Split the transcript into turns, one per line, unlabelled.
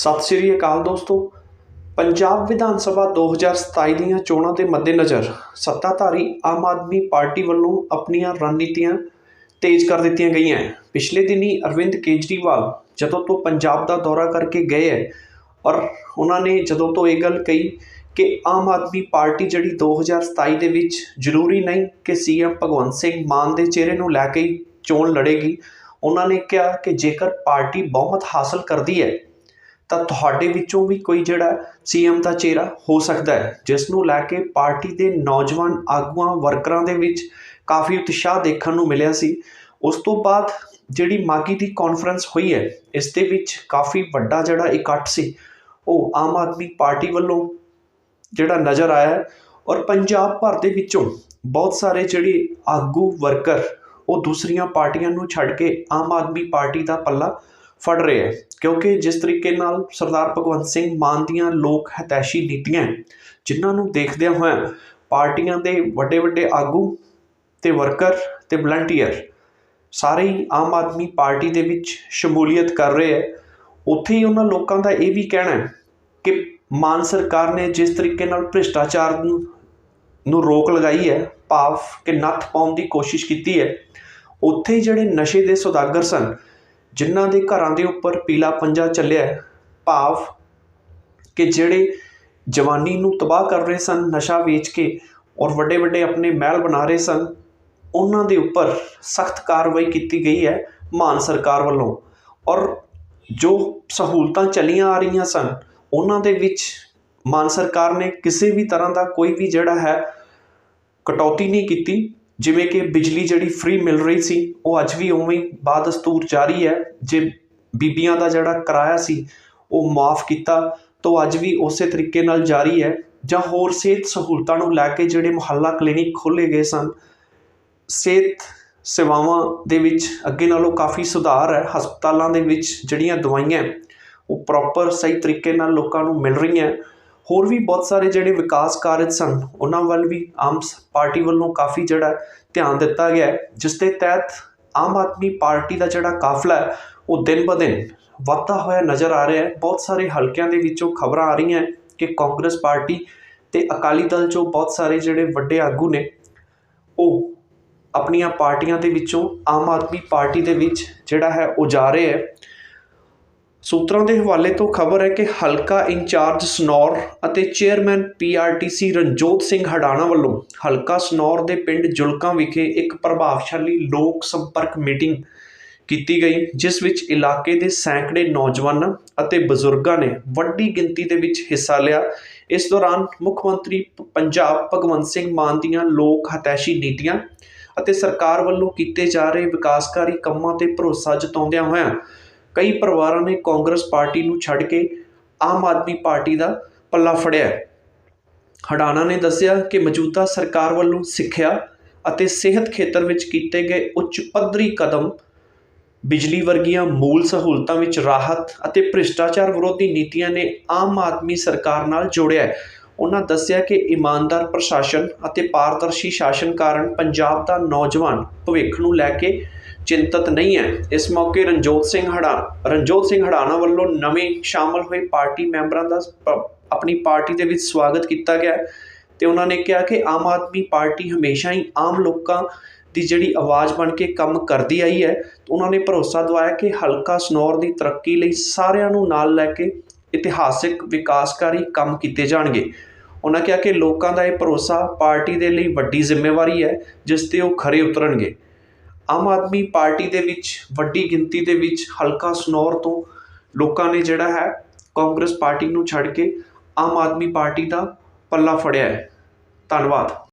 ਸਤਿ ਸ਼੍ਰੀ ਅਕਾਲ ਦੋਸਤੋ ਪੰਜਾਬ ਵਿਧਾਨ ਸਭਾ 2027 ਦੀਆਂ ਚੋਣਾਂ ਦੇ ਮੱਦੇਨਜ਼ਰ ਸੱਤਾਧਾਰੀ ਆਮ ਆਦਮੀ ਪਾਰਟੀ ਵੱਲੋਂ ਆਪਣੀਆਂ ਰਣਨੀਤੀਆਂ ਤੇਜ਼ ਕਰ ਦਿੱਤੀਆਂ ਗਈਆਂ ਹੈ। ਪਿਛਲੇ ਦਿਨੀ ਅਰਵਿੰਦ ਕੇਜਰੀਵਾਲ ਜਦੋਂ ਤੋਂ ਪੰਜਾਬ ਦਾ ਦੌਰਾ ਕਰਕੇ ਗਏ ਹੈ ਔਰ ਉਹਨਾਂ ਨੇ ਜਦੋਂ ਤੋਂ ਇਹ ਗੱਲ ਕਹੀ ਕਿ ਆਮ ਆਦਮੀ ਪਾਰਟੀ ਜਿਹੜੀ 2027 ਦੇ ਵਿੱਚ ਜ਼ਰੂਰੀ ਨਹੀਂ ਕਿ ਸੀਐਮ ਭਗਵੰਤ ਸਿੰਘ ਮਾਨ ਦੇ ਚਿਹਰੇ ਨੂੰ ਲੈ ਕੇ ਹੀ ਚੋਣ ਲੜੇਗੀ, ਉਹਨਾਂ ਨੇ ਕਿਹਾ ਕਿ ਜੇਕਰ ਪਾਰਟੀ ਬਹੁਮਤ ਹਾਸਲ ਕਰਦੀ ਹੈ ਤਾਂ ਤੁਹਾਡੇ ਵਿੱਚੋਂ ਵੀ ਕੋਈ ਜਿਹੜਾ ਸੀਐਮ ਦਾ ਚਿਹਰਾ ਹੋ ਸਕਦਾ ਹੈ, ਜਿਸ ਨੂੰ ਲੈ ਕੇ ਪਾਰਟੀ ਦੇ ਨੌਜਵਾਨ ਆਗੂਆਂ, ਵਰਕਰਾਂ ਦੇ ਵਿੱਚ ਕਾਫੀ ਉਤਸ਼ਾਹ ਦੇਖਣ ਨੂੰ ਮਿਲਿਆ ਸੀ। ਉਸ ਤੋਂ ਬਾਅਦ ਜਿਹੜੀ ਮਾਗੀ ਦੀ ਕਾਨਫਰੰਸ ਹੋਈ ਹੈ, ਇਸ ਦੇ ਵਿੱਚ ਕਾਫੀ ਵੱਡਾ ਜਿਹੜਾ ਇਕੱਠ ਸੀ, ਉਹ ਆਮ ਆਦਮੀ ਪਾਰਟੀ ਵੱਲੋਂ ਜਿਹੜਾ ਨਜ਼ਰ ਆਇਆ ਔਰ ਪੰਜਾਬ ਭਰ ਦੇ ਵਿੱਚੋਂ ਬਹੁਤ ਸਾਰੇ ਜਿਹੜੇ ਆਗੂ, ਵਰਕਰ ਉਹ ਦੂਸਰੀਆਂ ਪਾਰਟੀਆਂ ਨੂੰ ਛੱਡ ਕੇ ਆਮ ਆਦਮੀ ਪਾਰਟੀ ਦਾ ਪੱਲਾ ਫੜ ਰਹੇ ਹੈ। ਕਿਉਂਕਿ ਜਿਸ ਤਰੀਕੇ ਨਾਲ ਸਰਦਾਰ ਭਗਵੰਤ ਸਿੰਘ ਮਾਨ ਦੀਆਂ ਲੋਕ ਹਤੈਸ਼ੀ ਨੀਤੀਆਂ ਜਿਨ੍ਹਾਂ ਨੂੰ ਦੇਖਦਿਆਂ ਹੋਇਆਂ ਪਾਰਟੀਆਂ ਦੇ ਵੱਡੇ ਵੱਡੇ ਆਗੂ ਤੇ ਵਰਕਰ ਤੇ ਵਲੰਟੀਅਰ ਸਾਰੇ ਹੀ ਆਮ ਆਦਮੀ ਪਾਰਟੀ ਦੇ ਵਿੱਚ ਸ਼ਮੂਲੀਅਤ ਕਰ ਰਹੇ ਹੈ। ਉੱਥੇ ਹੀ ਉਹਨਾਂ ਲੋਕਾਂ ਦਾ ਇਹ ਵੀ ਕਹਿਣਾ ਹੈ ਕਿ ਮਾਨ ਸਰਕਾਰ ਨੇ ਜਿਸ ਤਰੀਕੇ ਨਾਲ ਭ੍ਰਿਸ਼ਟਾਚਾਰ ਨੂੰ ਰੋਕ ਲਗਾਈ ਹੈ, ਭਾਵ ਕਿ ਨੱਥ ਪਾਉਣ ਦੀ ਕੋਸ਼ਿਸ਼ ਕੀਤੀ ਹੈ, ਉੱਥੇ ਜਿਹੜੇ ਨਸ਼ੇ ਦੇ ਸੁਦਾਗਰ ਸਨ ਜਿਨ੍ਹਾਂ ਦੇ ਘਰਾਂ ਦੇ ਉੱਪਰ ਪੀਲਾ ਪੰਜਾ ਚੱਲਿਆ ਹੈ, ਭਾਵ ਕਿ ਜਿਹੜੇ ਜਵਾਨੀ ਨੂੰ ਤਬਾਹ ਕਰ ਰਹੇ ਸਨ, ਨਸ਼ਾ ਵੇਚ ਕੇ ਔਰ ਵੱਡੇ ਵੱਡੇ ਆਪਣੇ ਮਹਿਲ ਬਣਾ ਰਹੇ ਸਨ, ਉਹਨਾਂ ਦੇ ਉੱਪਰ ਸਖਤ ਕਾਰਵਾਈ ਕੀਤੀ ਗਈ ਹੈ ਮਾਨ ਸਰਕਾਰ ਵੱਲੋਂ। ਔਰ ਜੋ ਸਹੂਲਤਾਂ ਚੱਲੀਆਂ ਆ ਰਹੀਆਂ ਸਨ, ਉਹਨਾਂ ਦੇ ਵਿੱਚ ਮਾਨ ਸਰਕਾਰ ਨੇ ਕਿਸੇ ਵੀ ਤਰ੍ਹਾਂ ਦਾ ਕੋਈ ਵੀ ਜਿਹੜਾ ਹੈ, ਕਟੌਤੀ ਨਹੀਂ ਕੀਤੀ। ਜਿਵੇਂ ਕਿ ਬਿਜਲੀ ਜਿਹੜੀ ਫ੍ਰੀ ਮਿਲ ਰਹੀ ਸੀ, ਉਹ ਅੱਜ ਵੀ ਉਵੇਂ ਹੀ ਬਾਦਸਤੂਰ ਜਾਰੀ ਹੈ। ਜੇ ਬੀਬੀਆਂ ਦਾ ਜਿਹੜਾ ਕਿਰਾਇਆ ਸੀ, ਉਹ ਮਾਫ ਕੀਤਾ ਤਾਂ ਅੱਜ ਵੀ ਉਸੇ ਤਰੀਕੇ ਨਾਲ ਜਾਰੀ ਹੈ ਜਾਂ ਹੋਰ ਸਿਹਤ ਸਹੂਲਤਾਂ ਨੂੰ ਲੈ ਕੇ ਜਿਹੜੇ ਮੁਹੱਲਾ ਕਲੀਨਿਕ ਖੋਲ੍ਹੇ ਗਏ ਸਨ, ਸਿਹਤ ਸੇਵਾਵਾਂ ਦੇ ਵਿੱਚ ਅੱਗੇ ਨਾਲੋਂ ਕਾਫੀ ਸੁਧਾਰ ਹੈ। ਹਸਪਤਾਲਾਂ ਦੇ ਵਿੱਚ ਜਿਹੜੀਆਂ ਦਵਾਈਆਂ, ਉਹ ਪ੍ਰੋਪਰ ਸਹੀ ਤਰੀਕੇ ਨਾਲ ਲੋਕਾਂ ਨੂੰ ਮਿਲ ਰਹੀਆਂ। ਹੋਰ ਵੀ ਬਹੁਤ ਸਾਰੇ ਜਿਹੜੇ ਵਿਕਾਸ ਕਾਰਜ ਸਨ, ਉਹਨਾਂ ਵੱਲ ਵੀ ਆਮ ਸ- ਪਾਰਟੀ ਵੱਲੋਂ ਕਾਫੀ ਜਿਹੜਾ ਧਿਆਨ ਦਿੱਤਾ ਗਿਆ ਜਿਸ ਦੇ ਤਹਿਤ ਆਮ ਆਦਮੀ ਪਾਰਟੀ ਦਾ ਜਿਹੜਾ ਕਾਫਲਾ ਹੈ, ਉਹ ਦਿਨ ਬ ਦਿਨ ਵੱਧਦਾ ਹੋਇਆ ਨਜ਼ਰ ਆ ਰਿਹਾ ਹੈ। ਬਹੁਤ ਸਾਰੇ ਹਲਕਿਆਂ ਦੇ ਵਿੱਚੋਂ ਖਬਰਾਂ ਆ ਰਹੀਆਂ ਕਿ ਕਾਂਗਰਸ ਪਾਰਟੀ ਤੇ ਅਕਾਲੀ ਦਲ ਚੋਂ ਬਹੁਤ ਸਾਰੇ ਜਿਹੜੇ ਵੱਡੇ ਆਗੂ ਨੇ, ਉਹ ਆਪਣੀਆਂ ਪਾਰਟੀਆਂ ਦੇ ਵਿੱਚੋਂ ਆਮ ਆਦਮੀ ਪਾਰਟੀ ਦੇ ਵਿੱਚ ਜਿਹੜਾ ਹੈ, ਉਹ ਜਾ ਰਹੇ ਹੈ। ਸੂਤਰਾਂ ਦੇ ਹਵਾਲੇ ਤੋਂ ਖਬਰ ਹੈ ਕਿ ਹਲਕਾ ਇੰਚਾਰਜ ਸਨੌਰ ਅਤੇ ਚੇਅਰਮੈਨ ਪੀਆਰਟੀਸੀ ਰਣਜੋਤ ਸਿੰਘ ਹਡਾਣਾ ਵੱਲੋਂ ਹਲਕਾ ਸਨੌਰ ਦੇ ਪਿੰਡ ਜੁਲਕਾਂ ਵਿਖੇ ਇੱਕ ਪ੍ਰਭਾਵਸ਼ਾਲੀ ਲੋਕ ਸੰਪਰਕ ਮੀਟਿੰਗ ਕੀਤੀ ਗਈ, ਜਿਸ ਵਿੱਚ ਇਲਾਕੇ ਦੇ ਸੈਂਕੜੇ ਨੌਜਵਾਨਾਂ ਅਤੇ ਬਜ਼ੁਰਗਾਂ ਨੇ ਵੱਡੀ ਗਿਣਤੀ ਦੇ ਵਿੱਚ ਹਿੱਸਾ ਲਿਆ। ਇਸ ਦੌਰਾਨ ਮੁੱਖ ਮੰਤਰੀ ਪ- ਪੰਜਾਬ ਭਗਵੰਤ ਸਿੰਘ ਮਾਨ ਦੀਆਂ ਲੋਕ ਹਤੈਸ਼ੀ ਨੀਤੀਆਂ ਅਤੇ ਸਰਕਾਰ ਵੱਲੋਂ ਕੀਤੇ ਜਾ ਰਹੇ ਵਿਕਾਸਕਾਰੀ ਕੰਮਾਂ ਤੇ ਭਰੋਸਾ ਜਤਾਉਂਦਿਆਂ ਹੋਇਆਂ ਕਈ ਪਰਿਵਾਰਾਂ ਨੇ ਕਾਂਗਰਸ ਪਾਰਟੀ ਨੂੰ ਛੱਡ ਕੇ ਆਮ ਆਦਮੀ ਪਾਰਟੀ ਦਾ ਪੱਲਾ ਫੜਿਆ ਹਡਾਣਾ ਨੇ ਦੱਸਿਆ ਕਿ ਮੌਜੂਦਾ ਸਰਕਾਰ ਵੱਲੋਂ ਸਿੱਖਿਆ ਅਤੇ ਸਿਹਤ ਖੇਤਰ ਵਿੱਚ ਕੀਤੇ ਗਏ ਉੱਚ ਪੱਧਰੀ ਕਦਮ ਬਿਜਲੀ ਵਰਗੀਆਂ ਮੂਲ ਸਹੂਲਤਾਂ ਵਿੱਚ ਰਾਹਤ ਅਤੇ ਭ੍ਰਿਸ਼ਟਾਚਾਰ ਵਿਰੋਧੀ ਨੀਤੀਆਂ ਨੇ ਆਮ ਆਦਮੀ ਸਰਕਾਰ ਨਾਲ ਜੋੜਿਆ ਹੈ। ਉਹਨਾਂ ਦੱਸਿਆ ਕਿ ਇਮਾਨਦਾਰ ਪ੍ਰਸ਼ਾਸਨ ਅਤੇ ਪਾਰਦਰਸ਼ੀ ਸ਼ਾਸਨ ਕਾਰਨ ਪੰਜਾਬ ਦਾ ਨੌਜਵਾਨ ਭਵਿੱਖ ਨੂੰ ਲੈ ਕੇ ਚਿੰਤਤ ਨਹੀਂ ਹੈ। ਇਸ ਮੌਕੇ ਰਣਜੋਤ ਸਿੰਘ ਹੜਾ ਰਣਜੋਤ ਸਿੰਘ ਹੜਾਣਾ ਵੱਲੋਂ ਨਵੇਂ ਸ਼ਾਮਲ ਹੋਏ ਪਾਰਟੀ ਮੈਂਬਰਾਂ ਦਾ ਪ- ਆਪਣੀ ਪਾਰਟੀ ਦੇ ਵਿੱਚ ਸਵਾਗਤ ਕੀਤਾ ਗਿਆ ਹੈ ਤੇ ਉਹਨਾਂ ਨੇ ਕਿਹਾ ਕਿ ਆਮ ਆਦਮੀ ਪਾਰਟੀ ਹਮੇਸ਼ਾ ਹੀ ਆਮ ਲੋਕਾਂ ਦੀ ਜਿਹੜੀ ਆਵਾਜ਼ ਬਣ ਕੇ ਕੰਮ ਕਰਦੀ ਆਈ ਹੈ। ਉਹਨਾਂ ਨੇ ਭਰੋਸਾ ਦਿਵਾਇਆ ਕਿ ਹਲਕਾ ਸਨੌਰ ਦੀ ਤਰੱਕੀ ਲਈ ਸਾਰਿਆਂ ਨੂੰ ਨਾਲ ਲੈ ਕੇ ਇਤਿਹਾਸਿਕ ਵਿਕਾਸਕਾਰੀ ਕੰਮ ਕੀਤੇ ਜਾਣਗੇ। ਉਹਨਾਂ ਕਿਹਾ ਕਿ ਲੋਕਾਂ ਦਾ ਇਹ ਭਰੋਸਾ ਪਾਰਟੀ ਦੇ ਲਈ ਵੱਡੀ ਜ਼ਿੰਮੇਵਾਰੀ ਹੈ, ਜਿਸ ਤੇ ਉਹ ਖਰੇ ਉਤਰਨਗੇ। ਆਮ ਆਦਮੀ ਪਾਰਟੀ ਦੇ ਵਿੱਚ, ਵੱਡੀ ਗਿਣਤੀ ਦੇ ਵਿੱਚ, ਹਲਕਾ ਸਨੌਰ ਤੋਂ ਲੋਕਾਂ ਨੇ ਜਿਹੜਾ ਹੈ ਕਾਂਗਰਸ ਪਾਰਟੀ ਨੂੰ ਛੱਡ ਕੇ ਆਮ ਆਦਮੀ ਪਾਰਟੀ ਦਾ ਪੱਲਾ ਫੜਿਆ ਹੈ। ਧੰਨਵਾਦ।